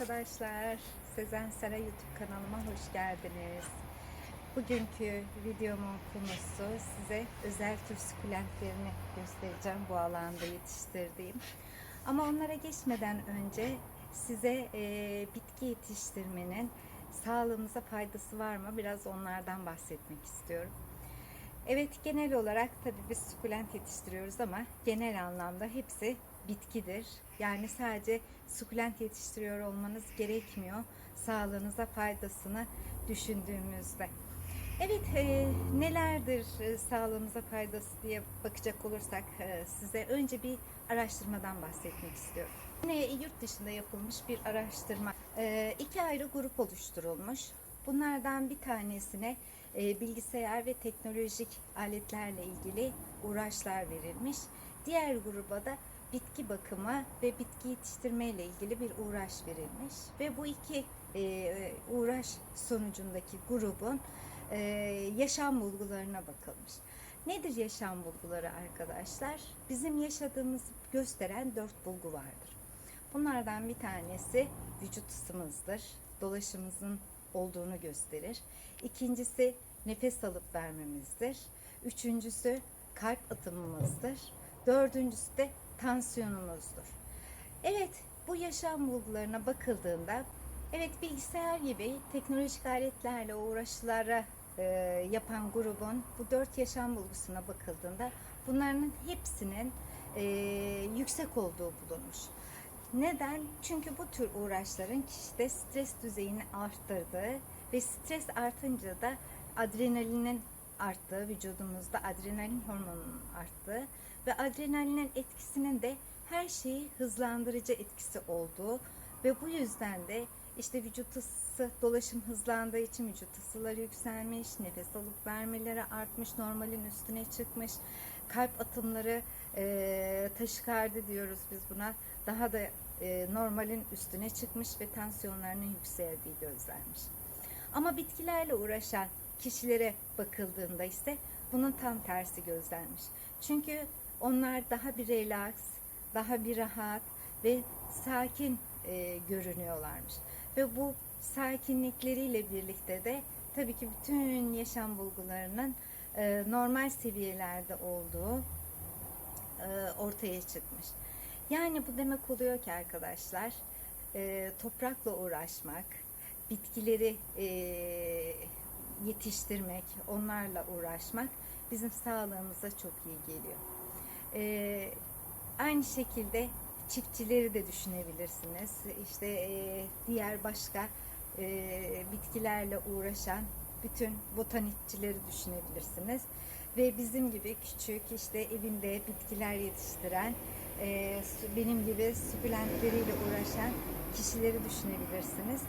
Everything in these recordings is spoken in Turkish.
arkadaşlar. Sezen Sera YouTube kanalıma hoş geldiniz. Bugünkü videomun konusu size özel tür sukulentlerini göstereceğim bu alanda yetiştirdiğim. Ama onlara geçmeden önce size e, bitki yetiştirmenin sağlığımıza faydası var mı? Biraz onlardan bahsetmek istiyorum. Evet genel olarak tabii biz sukulent yetiştiriyoruz ama genel anlamda hepsi bitkidir. Yani sadece sukulent yetiştiriyor olmanız gerekmiyor. Sağlığınıza faydasını düşündüğümüzde. Evet e, nelerdir e, sağlığımıza faydası diye bakacak olursak e, size önce bir araştırmadan bahsetmek istiyorum. Yine yurt dışında yapılmış bir araştırma. E, iki ayrı grup oluşturulmuş. Bunlardan bir tanesine e, bilgisayar ve teknolojik aletlerle ilgili uğraşlar verilmiş. Diğer gruba da bitki bakımı ve bitki yetiştirme ile ilgili bir uğraş verilmiş. Ve bu iki e, uğraş sonucundaki grubun e, yaşam bulgularına bakılmış. Nedir yaşam bulguları arkadaşlar? Bizim yaşadığımızı gösteren dört bulgu vardır. Bunlardan bir tanesi vücut ısımızdır. Dolaşımızın olduğunu gösterir. İkincisi nefes alıp vermemizdir. Üçüncüsü kalp atımımızdır. Dördüncüsü de tansiyonumuzdur. Evet bu yaşam bulgularına bakıldığında evet bilgisayar gibi teknolojik aletlerle uğraşılara e, yapan grubun bu dört yaşam bulgusuna bakıldığında bunların hepsinin e, yüksek olduğu bulunmuş. Neden? Çünkü bu tür uğraşların kişide stres düzeyini arttırdığı ve stres artınca da adrenalinin arttığı, vücudumuzda adrenalin hormonunun arttığı ve adrenalinin etkisinin de her şeyi hızlandırıcı etkisi olduğu ve bu yüzden de işte vücut ısısı dolaşım hızlandığı için vücut ısıları yükselmiş, nefes alıp vermeleri artmış, normalin üstüne çıkmış, kalp atımları e, taşikardi diyoruz biz buna daha da e, normalin üstüne çıkmış ve tansiyonlarının yükseldiği gözlenmiş. Ama bitkilerle uğraşan kişilere bakıldığında ise bunun tam tersi gözlenmiş. Çünkü onlar daha bir relax, daha bir rahat ve sakin e, görünüyorlarmış. Ve bu sakinlikleriyle birlikte de tabii ki bütün yaşam bulgularının e, normal seviyelerde olduğu e, ortaya çıkmış. Yani bu demek oluyor ki arkadaşlar e, toprakla uğraşmak, bitkileri e, yetiştirmek, onlarla uğraşmak bizim sağlığımıza çok iyi geliyor. E, aynı şekilde çiftçileri de düşünebilirsiniz. İşte e, diğer başka e, bitkilerle uğraşan bütün botanikçileri düşünebilirsiniz. Ve bizim gibi küçük işte evinde bitkiler yetiştiren, e, benim gibi sukulentleriyle uğraşan kişileri düşünebilirsiniz.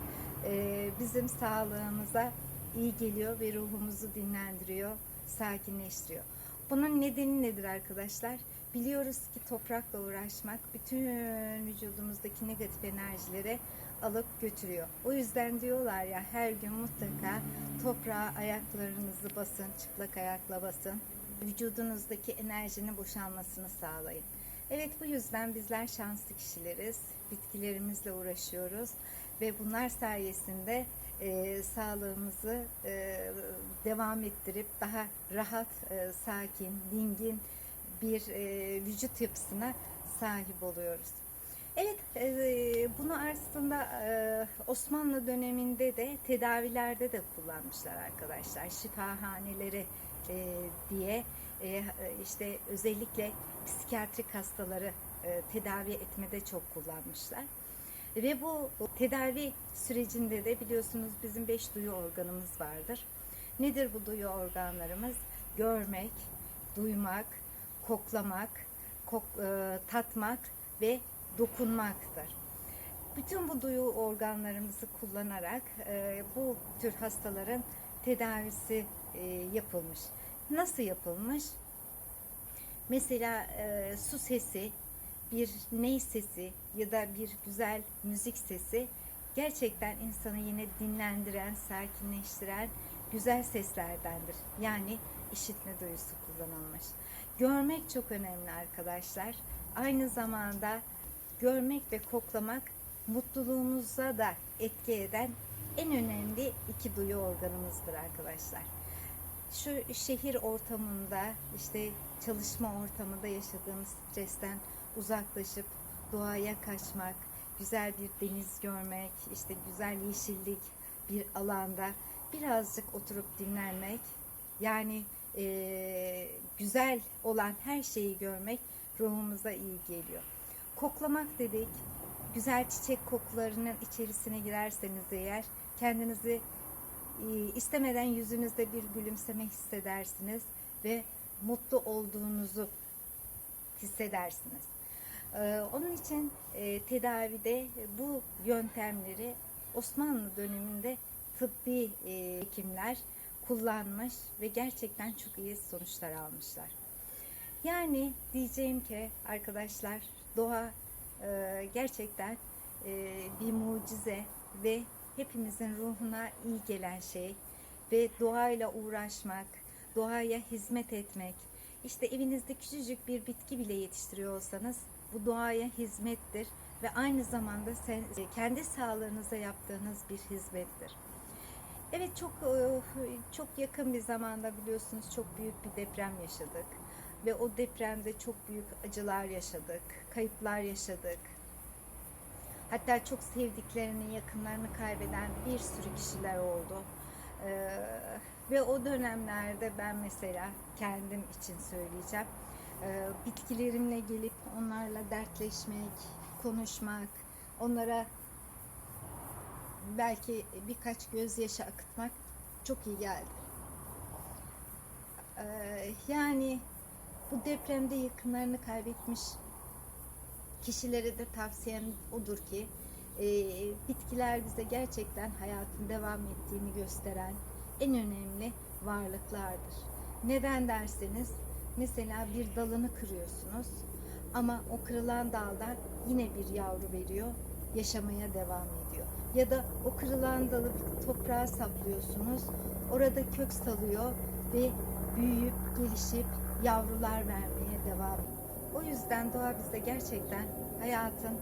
E, bizim sağlığımıza iyi geliyor ve ruhumuzu dinlendiriyor, sakinleştiriyor. Bunun nedeni nedir arkadaşlar? Biliyoruz ki toprakla uğraşmak bütün vücudumuzdaki negatif enerjileri alıp götürüyor. O yüzden diyorlar ya her gün mutlaka toprağa ayaklarınızı basın, çıplak ayakla basın. Vücudunuzdaki enerjinin boşalmasını sağlayın. Evet bu yüzden bizler şanslı kişileriz. Bitkilerimizle uğraşıyoruz ve bunlar sayesinde e, sağlığımızı e, devam ettirip daha rahat, e, sakin, dingin bir e, vücut yapısına sahip oluyoruz. Evet, e, bunu aslında e, Osmanlı döneminde de tedavilerde de kullanmışlar arkadaşlar. Şifahaneleri e, diye e, işte özellikle psikiyatrik hastaları e, tedavi etmede çok kullanmışlar. Ve bu tedavi sürecinde de biliyorsunuz bizim beş duyu organımız vardır. Nedir bu duyu organlarımız? Görmek, duymak, koklamak, kok, e, tatmak ve dokunmaktır. Bütün bu duyu organlarımızı kullanarak e, bu tür hastaların tedavisi e, yapılmış. Nasıl yapılmış? Mesela e, su sesi, bir ney sesi ya da bir güzel müzik sesi gerçekten insanı yine dinlendiren, sakinleştiren güzel seslerdendir. Yani işitme duyusu kullanılmış. Görmek çok önemli arkadaşlar. Aynı zamanda görmek ve koklamak mutluluğumuza da etki eden en önemli iki duyu organımızdır arkadaşlar. Şu şehir ortamında işte çalışma ortamında yaşadığımız stresten uzaklaşıp doğaya kaçmak, güzel bir deniz görmek, işte güzel yeşillik bir alanda birazcık oturup dinlenmek yani eee, güzel olan her şeyi görmek ruhumuza iyi geliyor. Koklamak dedik. Güzel çiçek kokularının içerisine girerseniz eğer kendinizi e, istemeden yüzünüzde bir gülümseme hissedersiniz ve mutlu olduğunuzu hissedersiniz. Ee, Onun için e, tedavide bu yöntemleri Osmanlı döneminde tıbbi e, hekimler kullanmış ve gerçekten çok iyi sonuçlar almışlar. Yani diyeceğim ki arkadaşlar doğa e, gerçekten e, bir mucize ve hepimizin ruhuna iyi gelen şey ve doğayla uğraşmak, doğaya hizmet etmek. İşte evinizde küçücük bir bitki bile yetiştiriyor olsanız bu doğaya hizmettir ve aynı zamanda sen, kendi sağlığınıza yaptığınız bir hizmettir. Evet çok e, çok yakın bir zamanda biliyorsunuz çok büyük bir deprem yaşadık ve o depremde çok büyük acılar yaşadık, kayıplar yaşadık. Hatta çok sevdiklerini, yakınlarını kaybeden bir sürü kişiler oldu. Ee, ve o dönemlerde ben mesela kendim için söyleyeceğim. Ee, bitkilerimle gelip onlarla dertleşmek, konuşmak, onlara belki birkaç gözyaşı akıtmak çok iyi geldi. Ee, yani bu depremde yakınlarını kaybetmiş kişilere de tavsiyem odur ki e, bitkiler bize gerçekten hayatın devam ettiğini gösteren en önemli varlıklardır. Neden derseniz mesela bir dalını kırıyorsunuz ama o kırılan daldan yine bir yavru veriyor, yaşamaya devam ediyor. Ya da o kırılan dalı toprağa saplıyorsunuz, orada kök salıyor ve büyüyüp gelişip yavrular vermeye devam ediyor. O yüzden doğa bize gerçekten hayatın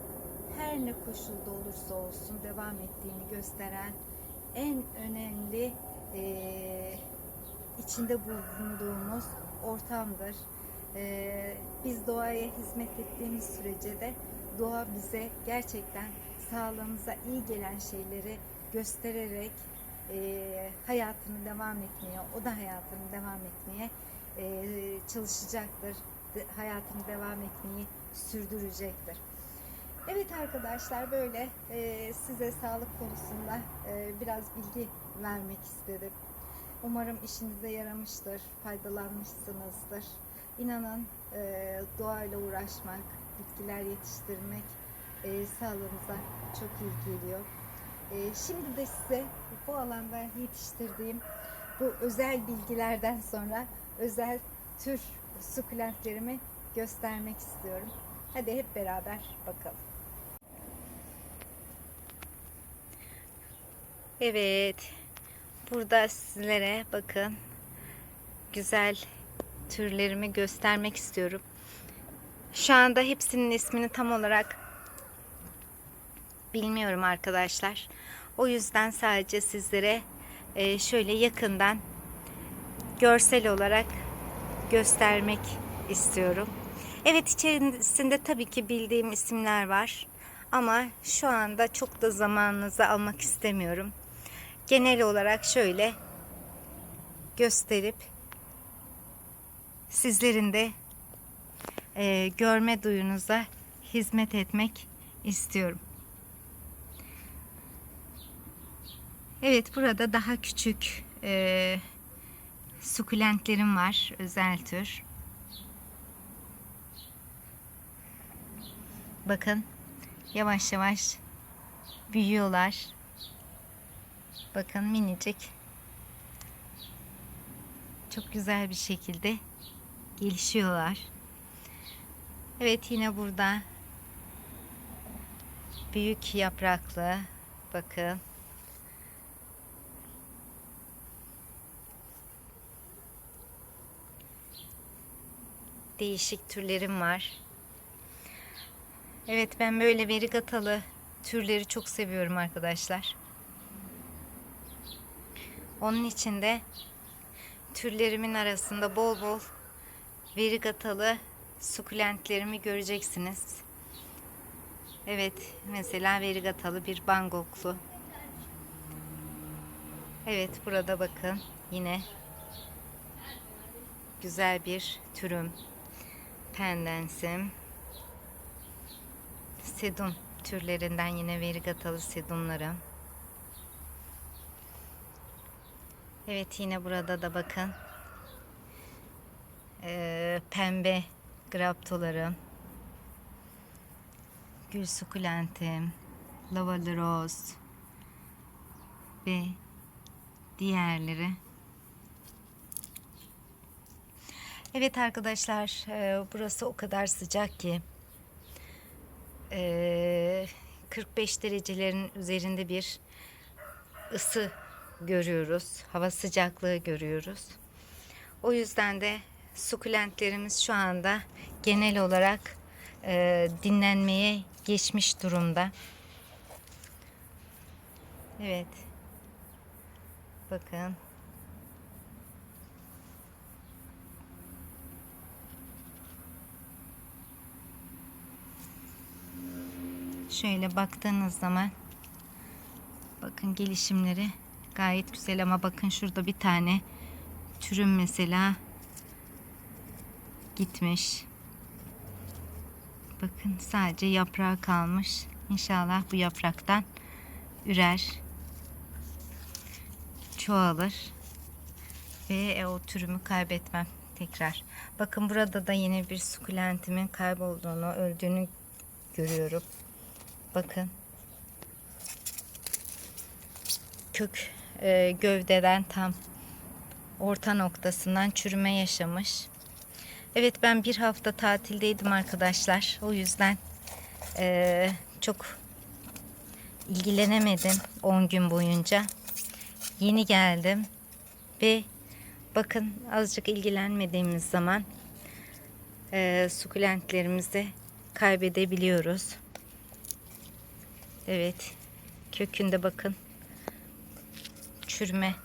her ne koşulda olursa olsun devam ettiğini gösteren en önemli eee, içinde bulunduğumuz ortamdır. Eee, biz doğaya hizmet ettiğimiz sürece de doğa bize gerçekten sağlığımıza iyi gelen şeyleri göstererek eee, hayatını devam etmeye, o da hayatını devam etmeye eee, çalışacaktır. De- hayatını devam etmeyi sürdürecektir. Evet arkadaşlar böyle eee, size sağlık konusunda eee, biraz bilgi vermek istedim. Umarım işinize yaramıştır, faydalanmışsınızdır. İnanın eee, doğayla uğraşmak, bitkiler yetiştirmek eee, sağlığımıza çok iyi geliyor. Eee, şimdi de size bu alanda yetiştirdiğim bu özel bilgilerden sonra özel tür sukulentlerimi göstermek istiyorum. Hadi hep beraber bakalım. Evet. Burada sizlere bakın güzel türlerimi göstermek istiyorum. Şu anda hepsinin ismini tam olarak bilmiyorum arkadaşlar. O yüzden sadece sizlere e, şöyle yakından görsel olarak göstermek istiyorum. Evet içerisinde tabii ki bildiğim isimler var. Ama şu anda çok da zamanınızı almak istemiyorum. Genel olarak şöyle gösterip sizlerin de e, görme duyunuza hizmet etmek istiyorum. Evet burada daha küçük e, sukulentlerim var özel tür. Bakın yavaş yavaş büyüyorlar. Bakın minicik. Çok güzel bir şekilde gelişiyorlar. Evet yine burada büyük yapraklı bakın değişik türlerim var. Evet ben böyle verigatalı türleri çok seviyorum arkadaşlar. Onun için de türlerimin arasında bol bol verigatalı sukulentlerimi göreceksiniz. Evet, mesela verigatalı bir bangoklu. Evet, burada bakın yine güzel bir türüm. Pendensim. Sedum türlerinden yine verigatalı sedumlarım. Evet yine burada da bakın. Ee, pembe graptolarım. Gül sukulentim. Lavalı roz. Ve diğerleri. Evet arkadaşlar e, burası o kadar sıcak ki e, 45 derecelerin üzerinde bir ısı görüyoruz. Hava sıcaklığı görüyoruz. O yüzden de sukulentlerimiz şu anda genel olarak e, dinlenmeye geçmiş durumda. Evet. Bakın. Şöyle baktığınız zaman bakın gelişimleri gayet güzel ama bakın şurada bir tane türüm mesela gitmiş. Bakın sadece yaprağı kalmış. İnşallah bu yapraktan ürer. Çoğalır. Ve o türümü kaybetmem tekrar. Bakın burada da yine bir sukulentimin kaybolduğunu, öldüğünü görüyorum. Bakın. Kök e, gövdeden tam orta noktasından çürüme yaşamış. Evet ben bir hafta tatildeydim arkadaşlar. O yüzden e, çok ilgilenemedim 10 gün boyunca. Yeni geldim ve bakın azıcık ilgilenmediğimiz zaman e, sukulentlerimizi kaybedebiliyoruz. Evet kökünde bakın çürüme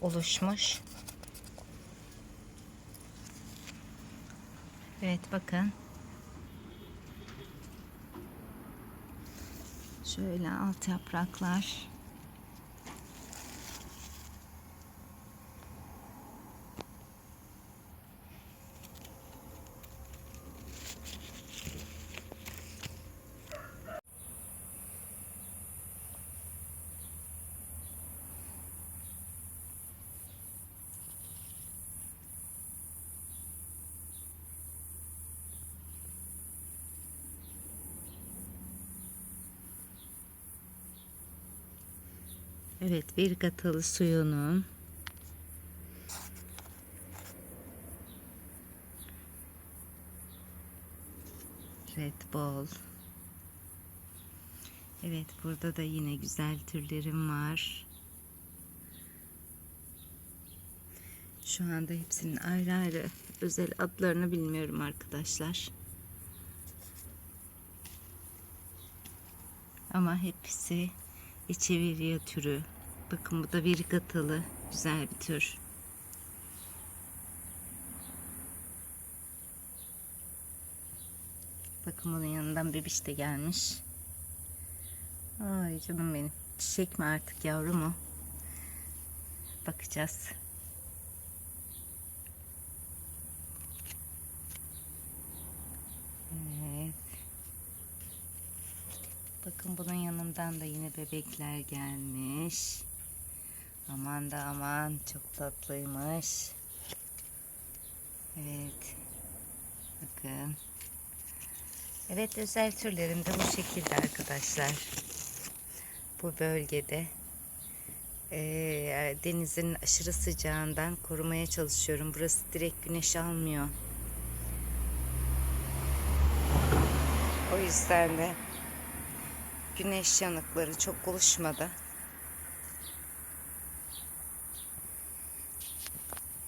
oluşmuş. Evet bakın. Şöyle alt yapraklar. Evet bir katalı suyunu Red Bull Evet burada da yine güzel türlerim var. Şu anda hepsinin ayrı ayrı özel adlarını bilmiyorum arkadaşlar. Ama hepsi Echeveria türü. Bakın bu da verigatalı. Güzel bir tür. Bakın bunun yanından bebiş de gelmiş. Ay canım benim. Çiçek mi artık yavru mu? Bakacağız. Evet. Bakın bunun yanından da yine bebekler gelmiş. Aman da aman çok tatlıymış. Evet. Bakın. Evet özel türlerim de bu şekilde arkadaşlar. Bu bölgede e, denizin aşırı sıcağından korumaya çalışıyorum. Burası direkt güneş almıyor. O yüzden de güneş yanıkları çok oluşmadı.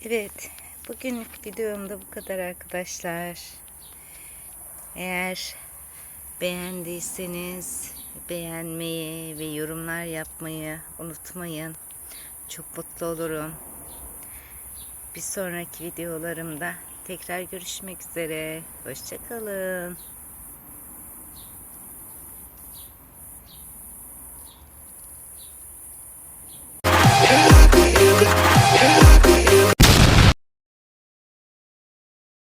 Evet, bugünlük videom da bu kadar arkadaşlar. Eğer Beğendiyseniz beğenmeyi ve yorumlar yapmayı unutmayın. Çok mutlu olurum. Bir sonraki videolarımda tekrar görüşmek üzere. Hoşçakalın.